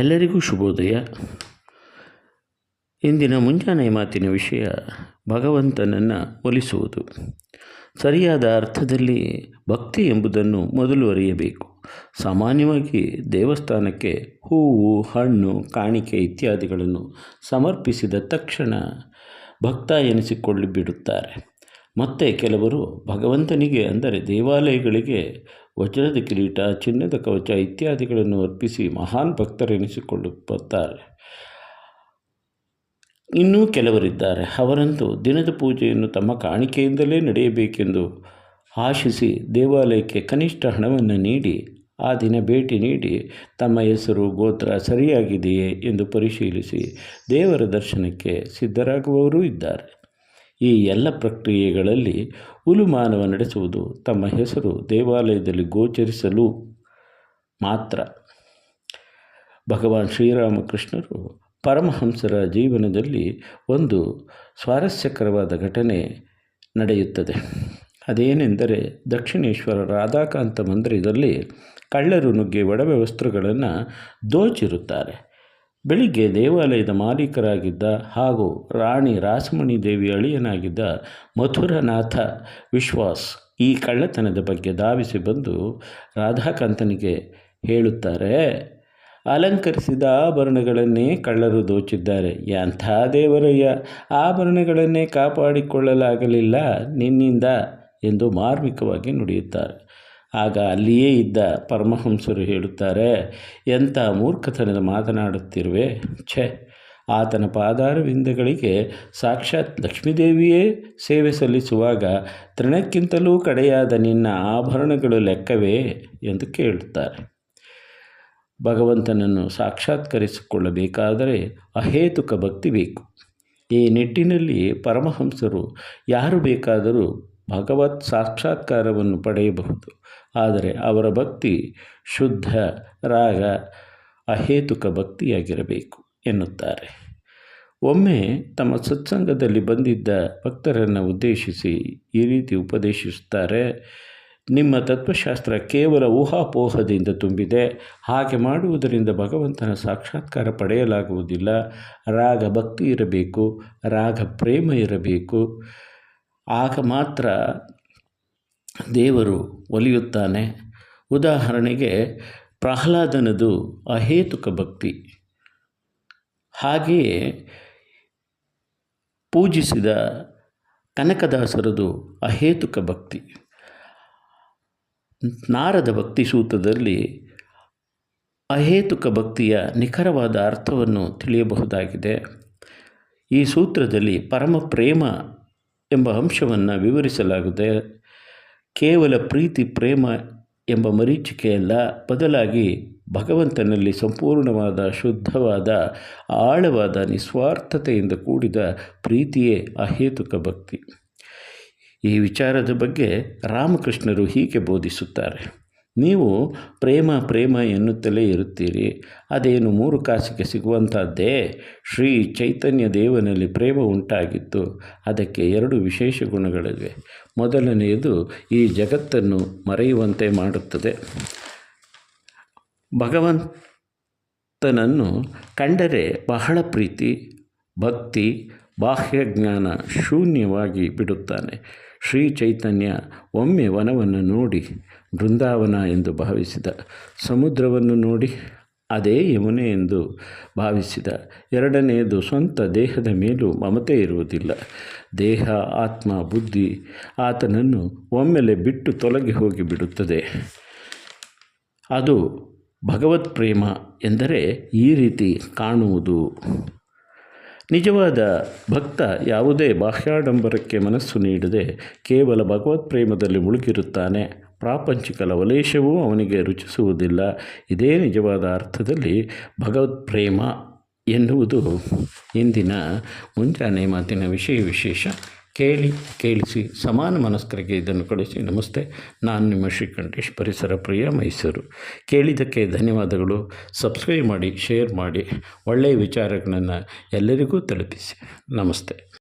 ಎಲ್ಲರಿಗೂ ಶುಭೋದಯ. ಇಂದಿನ ಮುಂಜಾನೆ ಮಾತಿನ ವಿಷಯ ಭಗವಂತನನ್ನು ಒಲಿಸುವುದು. ಸರಿಯಾದ ಅರ್ಥದಲ್ಲಿ ಭಕ್ತಿ ಎಂಬುದನ್ನು ಮೊದಲು ಅರಿಯಬೇಕು. ಸಾಮಾನ್ಯವಾಗಿ ದೇವಸ್ಥಾನಕ್ಕೆ ಹೂವು, ಹಣ್ಣು, ಕಾಣಿಕೆ ಇತ್ಯಾದಿಗಳನ್ನು ಸಮರ್ಪಿಸಿದ ತಕ್ಷಣ ಭಕ್ತ ಎನಿಸಿಕೊಳ್ಳಿ ಬಿಡುತ್ತಾರೆ ಮತ್ತೆ ಕೆಲವರು ಭಗವಂತನಿಗೆ, ಅಂದರೆ ದೇವಾಲಯಗಳಿಗೆ ವಜ್ರದ ಕಿರೀಟ, ಚಿನ್ನದ ಕವಚ ಇತ್ಯಾದಿಗಳನ್ನು ಅರ್ಪಿಸಿ ಮಹಾನ್ ಭಕ್ತರೆನಿಸಿಕೊಳ್ಳುತ್ತಾರೆ. ಇನ್ನೂ ಕೆಲವರಿದ್ದಾರೆ. ಅವರಂತೂ ದಿನದ ಪೂಜೆಯನ್ನು ತಮ್ಮ ಕಾಣಿಕೆಯಿಂದಲೇ ನಡೆಯಬೇಕೆಂದು ಆಶಿಸಿ ದೇವಾಲಯಕ್ಕೆ ಕನಿಷ್ಠ ಹಣವನ್ನು ನೀಡಿ, ಆ ದಿನ ಭೇಟಿ ನೀಡಿ, ತಮ್ಮ ಹೆಸರು, ಗೋತ್ರ ಸರಿಯಾಗಿದೆಯೇ ಎಂದು ಪರಿಶೀಲಿಸಿ ದೇವರ ದರ್ಶನಕ್ಕೆ ಸಿದ್ಧರಾಗುವವರೂ ಇದ್ದಾರೆ. ಈ ಎಲ್ಲ ಪ್ರಕ್ರಿಯೆಗಳಲ್ಲಿ ಉಲುಮಾನವ ನಡೆಸುವುದು ತಮ್ಮ ಹೆಸರು, ದೇವಾಲಯದಲ್ಲಿ ಗೋಚರಿಸಲು ಮಾತ್ರ. ಭಗವಾನ್ ಶ್ರೀರಾಮಕೃಷ್ಣರು ಪರಮಹಂಸರ ಜೀವನದಲ್ಲಿ ಒಂದು ಸ್ವಾರಸ್ಯಕರವಾದ ಘಟನೆ ನಡೆಯುತ್ತದೆ. ಅದೇನೆಂದರೆ ದಕ್ಷಿಣೇಶ್ವರ ರಾಧಾಕಾಂತ ಮಂದಿರದಲ್ಲಿ ಕಳ್ಳರು ನುಗ್ಗೆ ಒಡವೆ ವಸ್ತ್ರಗಳನ್ನು ದೋಚಿರುತ್ತಾರೆ. ಬೆಳಿಗ್ಗೆ ದೇವಾಲಯದ ಮಾಲೀಕರಾಗಿದ್ದ ಹಾಗೂ ರಾಣಿ ರಾಸಮಣಿ ದೇವಿ ಅಳಿಯನಾಗಿದ್ದ ಮಥುರನಾಥ ವಿಶ್ವಾಸ್ ಈ ಕಳ್ಳತನದ ಬಗ್ಗೆ ಧಾವಿಸಿ ಬಂದು ರಾಧಾಕಾಂತನಿಗೆ ಹೇಳುತ್ತಾರೆ ಅಲಂಕರಿಸಿದ ಆಭರಣಗಳನ್ನೇ ಕಳ್ಳರು ದೋಚಿದ್ದಾರೆ. ಎಂಥ ದೇವರಯ್ಯ ಆಭರಣಗಳನ್ನೇ ಕಾಪಾಡಿಕೊಳ್ಳಲಾಗಲಿಲ್ಲ ನಿನ್ನಿಂದ ಎಂದು ಮಾರ್ಮಿಕವಾಗಿ ನುಡಿಯುತ್ತಾರೆ. ಆಗ ಅಲ್ಲಿಯೇ ಇದ್ದ ಪರಮಹಂಸರು ಹೇಳುತ್ತಾರೆ, ಎಂಥ ಮೂರ್ಖತನದ ಮಾತನಾಡುತ್ತಿರುವೆ? ಛೆ, ಆತನ ಪಾದಾರವಿಂದಗಳಿಗೆ ಸಾಕ್ಷಾತ್ ಲಕ್ಷ್ಮೀದೇವಿಯೇ ಸೇವೆ ಸಲ್ಲಿಸುವಾಗ ತೃಣಕ್ಕಿಂತಲೂ ಕಡೆಯಾದ ನಿನ್ನ ಆಭರಣಗಳು ಲೆಕ್ಕವೇ? ಎಂದು ಕೇಳುತ್ತಾರೆ. ಭಗವಂತನನ್ನು ಸಾಕ್ಷಾತ್ಕರಿಸಿಕೊಳ್ಳಬೇಕಾದರೆ ಅಹೇತುಕ ಭಕ್ತಿ ಬೇಕು. ಈ ನಿಟ್ಟಿನಲ್ಲಿ ಪರಮಹಂಸರು ಯಾರು ಬೇಕಾದರೂ ಭಗವತ್ ಸಾಕ್ಷಾತ್ಕಾರವನ್ನು ಪಡೆಯಬಹುದು. ಆದರೆ ಅವರ ಭಕ್ತಿ ಶುದ್ಧ, ರಾಗ, ಅಹೇತುಕ ಭಕ್ತಿಯಾಗಿರಬೇಕು ಎನ್ನುತ್ತಾರೆ. ಒಮ್ಮೆ ತಮ್ಮ ಸತ್ಸಂಗದಲ್ಲಿ ಬಂದಿದ್ದ ಭಕ್ತರನ್ನು ಉದ್ದೇಶಿಸಿ ಈ ರೀತಿ ಉಪದೇಶಿಸುತ್ತಾರೆ ನಿಮ್ಮ ತತ್ವಶಾಸ್ತ್ರ ಕೇವಲ ಊಹಾಪೋಹದಿಂದ ತುಂಬಿದೆ. ಹಾಗೆ ಮಾಡುವುದರಿಂದ ಭಗವಂತನ ಸಾಕ್ಷಾತ್ಕಾರ ಪಡೆಯಲಾಗುವುದಿಲ್ಲ. ರಾಗ ಭಕ್ತಿ ಇರಬೇಕು, ರಾಗ ಪ್ರೇಮ ಇರಬೇಕು. ಆಗ ಮಾತ್ರ ದೇವರು ಒಲಿಯುತ್ತಾನೆ. ಉದಾಹರಣೆಗೆ ಪ್ರಹ್ಲಾದನದು ಅಹೇತುಕ ಭಕ್ತಿ. ಹಾಗೆಯೇ ಪೂಜಿಸಿದ ಕನಕದಾಸರದು ಅಹೇತುಕ ಭಕ್ತಿ. ನಾರದ ಭಕ್ತಿ ಸೂತ್ರದಲ್ಲಿ ಅಹೇತುಕ ಭಕ್ತಿಯ ನಿಖರವಾದ ಅರ್ಥವನ್ನು ತಿಳಿಯಬಹುದಾಗಿದೆ. ಈ ಸೂತ್ರದಲ್ಲಿ ಪರಮ ಪ್ರೇಮ ಎಂಬ ಅಂಶವನ್ನು ವಿವರಿಸಲಾಗಿದೆ. ಕೇವಲ ಪ್ರೀತಿ, ಪ್ರೇಮ ಎಂಬ ಮರೀಚಿಕೆಯಲ್ಲ, ಬದಲಾಗಿ ಭಗವಂತನಲ್ಲಿ ಸಂಪೂರ್ಣವಾದ ಶುದ್ಧವಾದ, ಆಳವಾದ ನಿಸ್ವಾರ್ಥತೆಯಿಂದ ಕೂಡಿದ ಪ್ರೀತಿಯೇ ಅಹೇತುಕ ಭಕ್ತಿ. ಈ ವಿಚಾರದ ಬಗ್ಗೆ ರಾಮಕೃಷ್ಣರು ಹೀಗೆ ಬೋಧಿಸುತ್ತಾರೆ. ನೀವು ಪ್ರೇಮ ಪ್ರೇಮ ಎನ್ನುತ್ತಲೇ ಇರುತ್ತೀರಿ. ಅದೇನು ಮೂರು ಕಾಸಿಗೆ ಸಿಗುವಂಥದ್ದೇ? ಶ್ರೀ ಚೈತನ್ಯ ದೇವನಲ್ಲಿ ಪ್ರೇಮ ಉಂಟಾಗಿತ್ತು. ಅದಕ್ಕೆ ಎರಡು ವಿಶೇಷ ಗುಣಗಳಿವೆ. ಮೊದಲನೆಯದು ಈ ಜಗತ್ತನ್ನು ಮರೆಯುವಂತೆ ಮಾಡುತ್ತದೆ. ಭಗವಂತನನ್ನು ಕಂಡರೆ ಬಹಳ ಪ್ರೀತಿ, ಭಕ್ತಿ ಬಾಹ್ಯ ಜ್ಞಾನ ಶೂನ್ಯವಾಗಿ ಬಿಡುತ್ತಾನೆ. ಶ್ರೀ ಚೈತನ್ಯ ಒಮ್ಮೆ ವನವನ್ನು ನೋಡಿ ಬೃಂದಾವನ ಎಂದು ಭಾವಿಸಿದ. ಸಮುದ್ರವನ್ನು ನೋಡಿ ಅದೇ ಯಮುನೆ ಎಂದು ಭಾವಿಸಿದ. ಎರಡನೆಯದು ಸ್ವಂತ ದೇಹದ ಮೇಲೂ ಮಮತೆ ಇರುವುದಿಲ್ಲ. ದೇಹ, ಆತ್ಮ, ಬುದ್ಧಿ ಆತನನ್ನು ಒಮ್ಮೆಲೆ ಬಿಟ್ಟು ತೊಲಗಿ ಹೋಗಿ ಬಿಡುತ್ತದೆ. ಅದು ಭಗವತ್ ಪ್ರೇಮ ಎಂದರೆ ಈ ರೀತಿ ಕಾಣುವುದು. ನಿಜವಾದ ಭಕ್ತ ಯಾವುದೇ ಬಾಹ್ಯಾಡಂಬರಕ್ಕೆ ಮನಸ್ಸು ನೀಡದೆ ಕೇವಲ ಭಗವತ್ ಪ್ರೇಮದಲ್ಲಿ ಮುಳುಗಿರುತ್ತಾನೆ. ಪ್ರಾಪಂಚಿಕ ಲವಲೇಶವೂ ಅವನಿಗೆ ರುಚಿಸುವುದಿಲ್ಲ. ಇದೇ ನಿಜವಾದ ಅರ್ಥದಲ್ಲಿ ಭಗವತ್ ಪ್ರೇಮ ಎನ್ನುವುದು ಇಂದಿನ ಮುಂಜಾನೆ ಮಾತಿನ ವಿಷಯ ವಿಶೇಷ. ಕೇಳಿ, ಕೇಳಿಸಿ, ಸಮಾನ ಮನಸ್ಕರಿಗೆ ಇದನ್ನು ಕಳಿಸಿ ನಮಸ್ತೆ. ನಾನು ನಿಮ್ಮ ಶ್ರೀಕಂಠೇಶ್, ಪರಿಸರ ಪ್ರಿಯ ಮೈಸೂರು. ಕೇಳಿದ್ದಕ್ಕೆ ಧನ್ಯವಾದಗಳು. ಸಬ್ಸ್ಕ್ರೈಬ್ ಮಾಡಿ, ಶೇರ್ ಮಾಡಿ, ಒಳ್ಳೆಯ ವಿಚಾರಗಳನ್ನು ಎಲ್ಲರಿಗೂ ತಲುಪಿಸಿ. ನಮಸ್ತೆ.